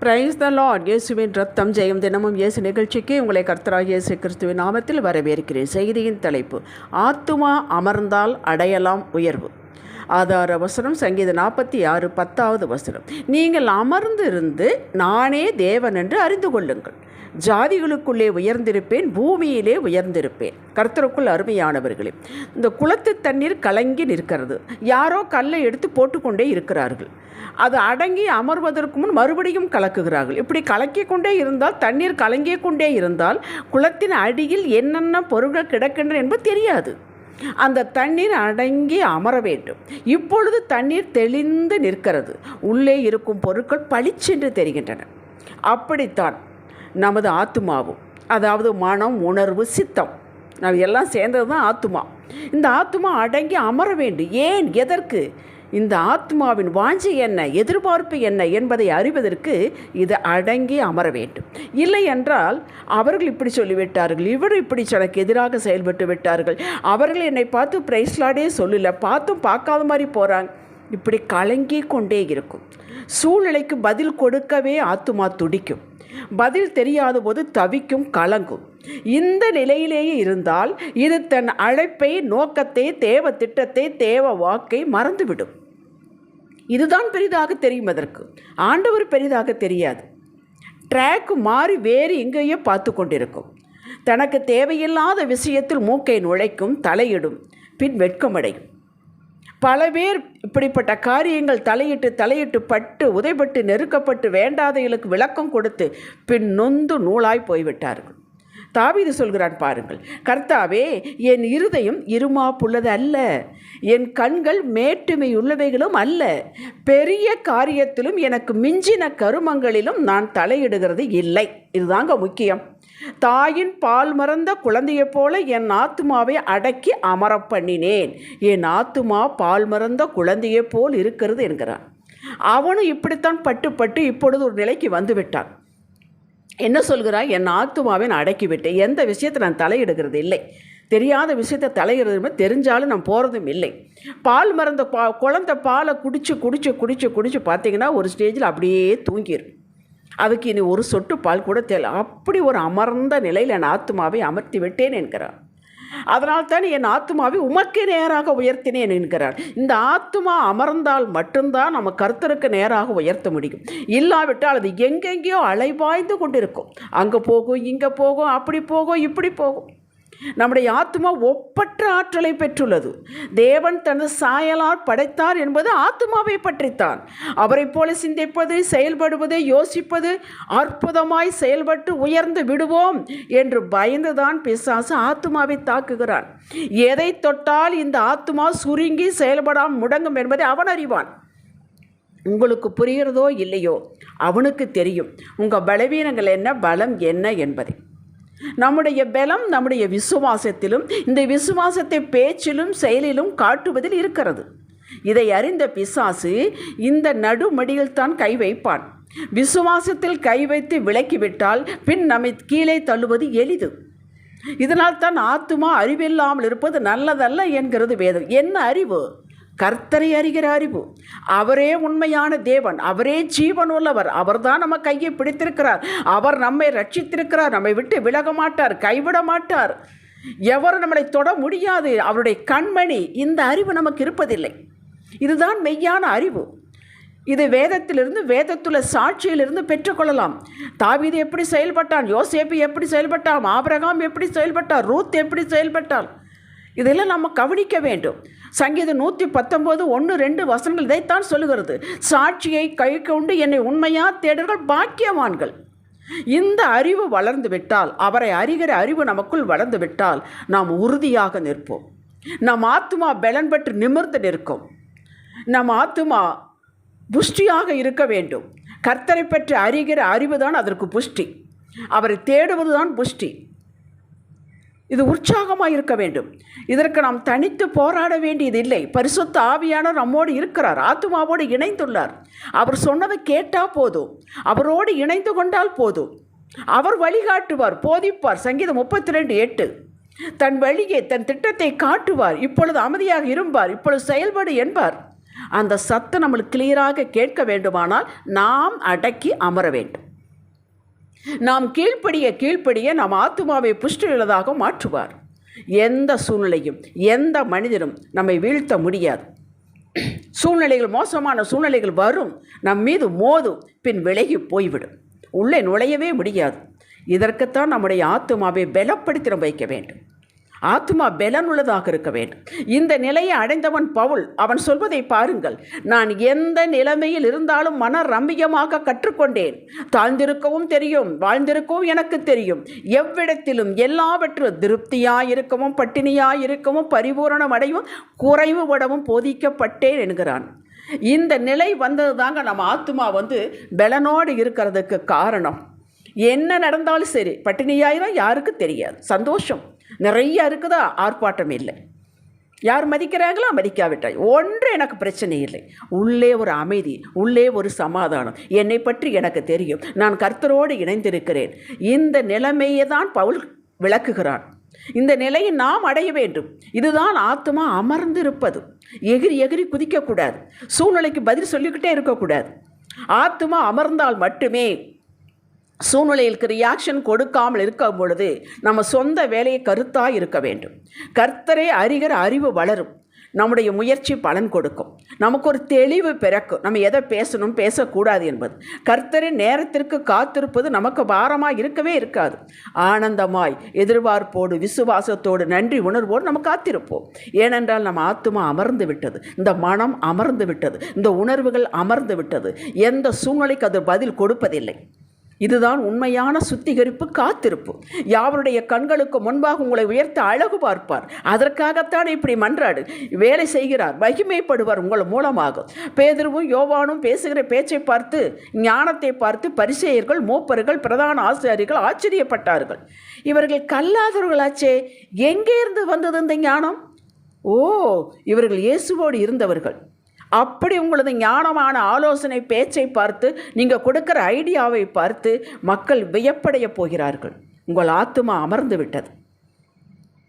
Praise the Lord இயேசுவின் ரத்தம் ஜெயம் தினமும் இயேசு நிகழ்ச்சிக்கு உங்களை கர்த்தராக இயேசு கிறிஸ்துவின் நாமத்தில் வரவேற்கிறேன். செய்தியின் தலைப்பு ஆத்துமா அமர்ந்தால் அடையலாம் உயர்வு. ஆதார வசனம் சங்கீத நாற்பத்தி ஆறு பத்தாவது வசனம். நீங்கள் அமர்ந்திருந்து நானே தேவன் என்று அறிந்து கொள்ளுங்கள். ஜாதிகளுக்குள்ளே உயர்ந்திருப்பேன் பூமியிலே உயர்ந்திருப்பேன். கர்த்தருக்குள் அருமையானவர்களே இந்த குளத்து தண்ணீர் கலங்கி நிற்கிறது. யாரோ கல்லை எடுத்து போட்டுக்கொண்டே இருக்கிறார்கள். அது அடங்கி அமர்வதற்கு முன் மறுபடியும் கலக்குகிறார்கள். இப்படி கலக்கி கொண்டே இருந்தால் தண்ணீர் கலங்கிய கொண்டே இருந்தால் குளத்தின் அடியில் என்னென்ன பொருட்கள் கிடக்கின்றன என்பது தெரியாது. அந்த தண்ணீர் அடங்கி அமர வேண்டும். இப்பொழுது தண்ணீர் தெளிந்து நிற்கிறது. உள்ளே இருக்கும் பொருட்கள் பளிச்சென்று தெரிகின்றன. அப்படித்தான் நமது ஆத்துமாவும் அதாவது மனம் உணர்வு சித்தம் நம்ம எல்லாம் சேர்ந்தது தான் ஆத்துமா. இந்த ஆத்துமா அடங்கி அமர வேண்டும். ஏன்? எதற்கு? இந்த ஆத்மாவின் வாஞ்சி என்ன? எதிர்பார்ப்பு என்ன? என்பதை அறிவதற்கு இது அடங்கி அமர வேண்டும். இல்லை என்றால் அவர்கள் இப்படி சொல்லிவிட்டார்கள் இவர் இப்படி எனக்கு எதிராக செயல்பட்டு விட்டார்கள். அவர்கள் என்னை பார்த்து பிரைஸ்லாடே சொல்லல பார்த்தும் பார்க்காத மாதிரி போகிறாங்க இப்படி கலங்கி கொண்டே இருக்கும். சூழ்நிலைக்கு பதில் கொடுக்கவே ஆத்துமா துடிக்கும். பதில் தெரியாத போது தவிக்கும் கலங்கும். இந்த நிலையிலேயே இருந்தால் இது தன் அழைப்பை நோக்கத்தை தேவ திட்டத்தை தேவ வாக்கை மறந்துவிடும். இதுதான் பெரிதாக தெரியும் அதற்கு. ஆண்டவர் பெரிதாக தெரியாது. ட்ராக் மாறி வேறு எங்கேயோ பார்த்து கொண்டிருக்கும். தனக்கு தேவையில்லாத விஷயத்தில் மூக்கை நுழைக்கும் தலையிடும் பின் வெட்கமடையும். பல பேர் இப்படிப்பட்ட காரியங்கள் தலையிட்டு தலையிட்டு பட்டு உதைப்பட்டு நெருக்கப்பட்டு வேண்டாதைகளுக்கு விளக்கம் கொடுத்து பின் நொந்து நூலாய் போய்விட்டார்கள். தாவீது சொல்கிறான் பாருங்கள் கர்த்தாவே என் இருதயம் இருமாப்புள்ளது அல்ல என் கண்கள் மேட்டுமை உள்ளவைகளும் அல்ல. பெரிய காரியத்திலும் எனக்கு மிஞ்சின கருமங்களிலும் நான் தலையிடுகிறது இல்லை. இதுதாங்க முக்கியம். தாயின் பால் மறந்த குழந்தையைப் போல என் ஆத்துமாவை அடக்கி அமர பண்ணினேன். என் ஆத்துமா பால் மறந்த குழந்தையைப் போல் இருக்கிறது என்கிறான். அவனும் இப்படித்தான் பட்டு பட்டு இப்பொழுது ஒரு நிலைக்கு வந்துவிட்டான். என்ன சொல்கிறாய்? என் ஆத்துமாவை நான் அடக்கிவிட்டேன். எந்த விஷயத்தை நான் தலையிடுகிறது இல்லை. தெரியாத விஷயத்தை தலையிடுறது தெரிஞ்சாலும் நான் போகிறதும் இல்லை. பால் மறந்த பா குழந்த பாலை குடிச்சு குடிச்சு குடிச்சு குடிச்சு பார்த்தீங்கன்னா ஒரு ஸ்டேஜில் அப்படியே தூங்கிடும் அதுக்கு இனி ஒரு சொட்டு பால் கூட தேவை அப்படி ஒரு அமர்ந்த நிலையில் என் ஆத்துமாவை அமர்த்தி விட்டேன் என்கிறார். அதனால் தான் என் ஆத்மாவை உமக்கு நேராக உயர்த்தினேன் என்கிறார். இந்த ஆத்துமா அமர்ந்தால் மட்டும்தான் நம்ம கர்த்தருக்கு நேராக உயர்த்த முடியும். இல்லாவிட்டால் அது எங்கெங்கேயோ அலைவாய்ந்து கொண்டிருக்கும். அங்கே போகும் இங்கே போகும் அப்படி போகும் இப்படி போகும். நம்முடைய ஆத்மா ஒப்பற்ற ஆற்றலை பெற்றுள்ளது. தேவன் தனது சாயலால் படைத்தார் என்பது ஆத்மாவை பற்றித்தான். அவரை போல சிந்திப்பது செயல்படுவது யோசிப்பது அற்புதமாய் செயல்பட்டு உயர்ந்து விடுவோம் என்று பயந்துதான் பிசாசு ஆத்மாவை தாக்குகிறான். எதை தொட்டால் இந்த ஆத்மா சுருங்கி செயல்படாமல் முடங்கும் என்பதை அவன் அறிவான். உங்களுக்கு புரிகிறதோ இல்லையோ அவனுக்கு தெரியும். உங்கள் பலவீனங்கள் என்ன பலம் என்ன என்பதை. நம்முடைய பலம் நம்முடைய விசுவாசத்திலும் இந்த விசுவாசத்தை பேச்சிலும் செயலிலும் காட்டுவதில் இருக்கிறது. இதை அறிந்த பிசாசு இந்த நடுமடியில் தான் கை வைப்பான். விசுவாசத்தில் கை வைத்து விலக்கிவிட்டால் பின் நம்மை கீழே தள்ளுவது எளிது. இதனால் தான் ஆத்துமா அறிவில்லாமல் இருப்பது நல்லதல்ல என்கிறது வேதம். என்ன அறிவு? கர்த்தரை அறிகிற அறிவு. அவரே உண்மையான தேவன். அவரே ஜீவன் உள்ளவர் அவர்தான் நம்ம கையை பிடித்திருக்கிறார். அவர் நம்மை ரட்சித்திருக்கிறார். நம்மை விட்டு விலக மாட்டார். கைவிட மாட்டார். எவரும் நம்மளை தொட முடியாது. அவருடைய கண்மணி. இந்த அறிவு நமக்கு இருப்பதில்லை. இதுதான் மெய்யான அறிவு. இது வேதத்திலிருந்து வேதத்துள்ள சாட்சியிலிருந்து பெற்றுக்கொள்ளலாம். தாவீது எப்படி செயல்பட்டான்? யோசேப்பு எப்படி செயல்பட்டான்? ஆபிரகாம் எப்படி செயல்பட்டார் ரூத் எப்படி செயல்பட்டான்? இதெல்லாம் நம்ம கவனிக்க வேண்டும். சங்கீதம் நூற்றி பத்தொம்போது ஒன்று ரெண்டு வசனங்கள் இதைத்தான் சொல்லுகிறது. சாட்சியை கை கொண்டு என்னை உண்மையாக தேடர்கள் பாக்கியவான்கள். இந்த அறிவு வளர்ந்து விட்டால் அவரை அறிகிற அறிவு நமக்குள் வளர்ந்து விட்டால் நாம் உறுதியாக நிற்போம். நம் ஆத்துமா பலன் பெற்று நிமிர்ந்து நிற்கும். நம் ஆத்துமா புஷ்டியாக இருக்க வேண்டும். கர்த்தரை பற்றி அறிகிற அறிவு தான் அதற்கு புஷ்டி. அவரை தேடுவது தான் புஷ்டி. இது உற்சாகமாக இருக்க வேண்டும். இதற்கு நாம் தனித்து போராட வேண்டியதில்லை பரிசுத்த ஆவியானவர் நம்மோடு இருக்கிறார். ஆத்மாவோடு இணைந்துள்ளார். அவர் சொன்னதை கேட்டால் போதும். அவரோடு இணைந்து கொண்டால் போதும். அவர் வழிகாட்டுவார் போதிப்பார். சங்கீதம் முப்பத்தி ரெண்டு எட்டு. தன் வழியை தன் திட்டத்தை காட்டுவார். இப்பொழுது அமைதியாக இருப்பார் இப்பொழுது செயல்படு என்பார். அந்த சத்தம் நம்மளுக்கு கிளியராக கேட்க வேண்டுமானால் நாம் அடக்கி அமர வேண்டும். நாம் கீழ்ப்படிய கீழ்ப்படிய நாம் ஆத்துமாவை புஷ்டியுள்ளதாக மாற்றுவார். எந்த சூழ்நிலையும் எந்த மனிதனும் நம்மை வீழ்த்த முடியாது. சூழ்நிலைகள் மோசமான சூழ்நிலைகள் வரும். நம் மீது மோதும் பின் விலகி போய்விடும். உள்ளே நுழையவே முடியாது. இதற்குத்தான் நம்முடைய ஆத்துமாவை பலப்படுத்தி வைக்க வேண்டும். ஆத்மா பலனுள்ளதாக இருக்க வேண்டும். இந்த நிலையை அடைந்தவன் பவுல் அவன் சொல்வதை பாருங்கள். நான் எந்த நிலைமையில் இருந்தாலும் மன ரம்மியமாக கற்றுக்கொண்டேன். தாழ்ந்திருக்கவும் தெரியும் வாழ்ந்திருக்கவும் எனக்கு தெரியும். எவ்விடத்திலும் எல்லாவற்றிலும் திருப்தியாயிருக்கவும் பட்டினியாயிருக்கவும் பரிபூரணம் அடையவும் குறைவுபடவும் போதிக்கப்பட்டேன் என்கிறான். இந்த நிலை வந்தது தாங்க நம்ம ஆத்மா வந்து பலனோடு இருக்கிறதுக்கு காரணம். என்ன நடந்தாலும் சரி பட்டினியாயிரம் யாருக்கு தெரியாது. சந்தோஷம். நிறைய இருக்குதா? ஆர்ப்பாட்டம் இல்லை. யார் மதிக்கிறாங்களோ மதிக்காவிட்டாய். ஒன்று எனக்கு பிரச்சனை இல்லை. உள்ளே ஒரு அமைதி உள்ளே ஒரு சமாதானம். என்னை பற்றி எனக்கு தெரியும். நான் கர்த்தரோடு இணைந்திருக்கிறேன். இந்த நிலைமையை தான் பவுல் விளக்குகிறான். இந்த நிலையை நாம் அடைய வேண்டும். இதுதான் ஆத்மா அமர்ந்திருப்பது. எகிரி எகிரி குதிக்கக்கூடாது. சூழ்நிலைக்கு பதில் சொல்லிக்கிட்டே இருக்கக்கூடாது. ஆத்மா அமர்ந்தால் மட்டுமே சூழ்நிலைகளுக்கு ரியாக்ஷன் கொடுக்காமல் இருக்கும் பொழுது நம்ம சொந்த வேலையை கருத்தாக இருக்க வேண்டும். கர்த்தரை அறிகிற அறிவு வளரும். நம்முடைய முயற்சி பலன் கொடுக்கும். நமக்கு ஒரு தெளிவு பிறக்கும். நம்ம எதை பேசணும் பேசக்கூடாது என்பது. கர்த்தரின் நேரத்திற்கு காத்திருப்பது நமக்கு பாரமாக இருக்கவே இருக்காது. ஆனந்தமாய் எதிர்பார்ப்போடு விசுவாசத்தோடு நன்றி உணர்வோடு நம்ம காத்திருப்போம். ஏனென்றால் நம்ம ஆத்மா அமர்ந்து விட்டது. இந்த மனம் அமர்ந்து விட்டது. இந்த உணர்வுகள் அமர்ந்து விட்டது. எந்த சூழ்நிலைக்கு அது பதில் கொடுப்பதில்லை. இதுதான் உண்மையான சுத்திகரிப்பு காத்திருப்பு. யாவருடைய கண்களுக்கு முன்பாக உங்களை உயர்த்த அழகு பார்ப்பார். அதற்காகத்தான் இப்படி மன்றாடு வேலை செய்கிறார் மகிமைப்படுவார் உங்கள் மூலமாக. பேதருவும் யோவானும் பேசுகிற பேச்சை பார்த்து ஞானத்தை பார்த்து பரிசெயர்கள் மூப்பர்கள் பிரதான ஆசிரியர்கள் ஆச்சரியப்பட்டார்கள். இவர்கள் கல்லாதவர்களாச்சே எங்கே இருந்து வந்தது இந்த ஞானம்? ஓ இவர்கள் இயேசுவோடு இருந்தவர்கள். அப்படி உங்களது ஞானமான ஆலோசனை பேச்சை பார்த்து நீங்கள் கொடுக்குற ஐடியாவை பார்த்து மக்கள் வியப்படைய போகிறார்கள். உங்கள் ஆத்துமா அமர்ந்து விட்டது.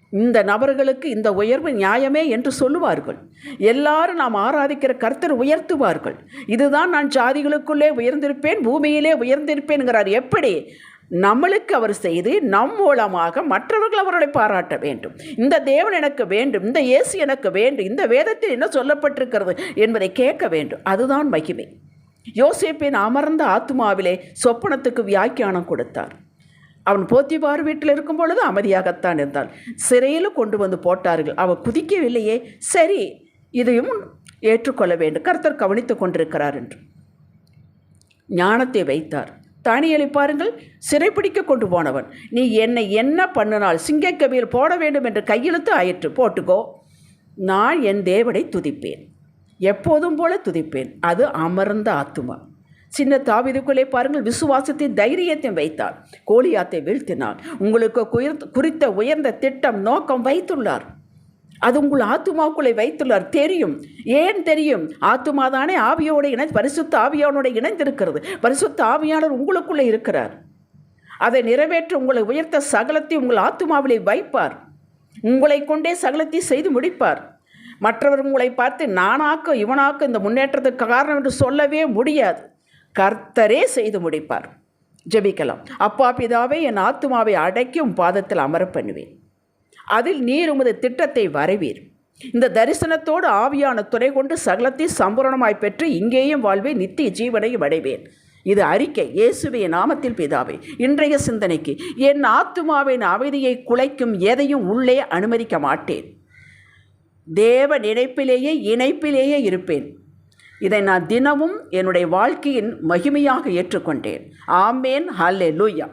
இந்த நபர்களுக்கு இந்த உயர்வு நியாயமே என்று சொல்லுவார்கள். எல்லாரும் நாம் ஆராதிக்கிற கர்த்தர் உயர்த்துவார்கள். இதுதான் நான் ஜாதிகளுக்குள்ளே உயர்ந்திருப்பேன் பூமியிலே உயர்ந்திருப்பேன்கிறார். எப்படி? நம்மளுக்கு அவர் செய்து நம் மூலமாக மற்றவர்கள் அவர்களை பாராட்ட வேண்டும். இந்த தேவன் எனக்கு வேண்டும் இந்த இயேசு எனக்கு வேண்டும் இந்த வேதத்தில் என்ன சொல்லப்பட்டிருக்கிறது என்பதை கேட்க வேண்டும். அதுதான் மகிமை. யோசேப்பின் அமர்ந்த ஆத்மாவிலே சொப்பனத்துக்கு வியாக்கியானம் கொடுத்தார். அவன் போத்திபார் வீட்டில் இருக்கும் பொழுது அமைதியாகத்தான் இருந்தான். சிறையில் கொண்டு வந்து போட்டார்கள். அவள் குதிக்கவில்லையே. சரி இதையும் ஏற்றுக்கொள்ள வேண்டும். கர்த்தர் கவனித்து கொண்டிருக்கிறார் என்று. ஞானத்தை வைத்தார். தானியலை பாருங்கள். சிறைப்பிடிக்க கொண்டு போனவன். நீ என்னை என்ன பண்ணினால் சிங்கக்கவியில் போட வேண்டும் என்று கையெழுத்து ஆயிற்று போட்டுக்கோ. நான் என் தேவனை துதிப்பேன். எப்போதும் போல துதிப்பேன். அது அமர்ந்த ஆத்துமா. சின்ன தாவிதுக்குள்ளே பாருங்கள். விசுவாசத்தை தைரியத்தையும் வைத்தார். கோலியாத்தை வீழ்த்தினார். உங்களுக்கு குறித்த உயர்ந்த திட்டம் நோக்கம் வைத்துள்ளார். அது உங்கள் ஆத்துமாவுக்குள்ளே வைத்துள்ளார். தெரியும். ஏன் தெரியும்? ஆத்துமா தானே ஆவியோடு இணை பரிசுத்த ஆவியானோட இணைந்திருக்கிறது. பரிசுத்த ஆவியானவர் உங்களுக்குள்ளே இருக்கிறார். அதை நிறைவேற்ற உங்களை உயர்த்த சகலத்தை உங்கள் ஆத்துமாவிலே வைப்பார். உங்களை கொண்டே சகலத்தை செய்து முடிப்பார். மற்றவர் உங்களை பார்த்து நானாக்க இவனாக்க இந்த முன்னேற்றத்துக்கு காரணம் என்று சொல்லவே முடியாது. கர்த்தரே செய்து முடிப்பார். ஜெபிக்கலாம். அப்பா பிதாவே என் ஆத்துமாவை அடக்கி பாதத்தில் அமர பண்ணுவேன். அதில் நீர் உமது திட்டத்தை வரைவீர். இந்த தரிசனத்தோடு ஆவியான துறை கொண்டு சகலத்தை சம்பூரணமாய் பெற்று இங்கேயும் வாழ்வே நித்திய ஜீவனையும் அடைவேன். இது அறிக்கை இயேசுவே நாமத்தில் பிதாவே. இன்றைய சிந்தனைக்கு என் ஆத்துமாவின் அமைதியை குலைக்கும் எதையும் உள்ளே அனுமதிக்க மாட்டேன். தேவ நினைப்பிலேயே இணைப்பிலேயே இருப்பேன். இதை நான் தினமும் என்னுடைய வாழ்க்கையின் மகிமையாக ஏற்றுக்கொண்டேன். ஆமேன். ஹல்லே லூயா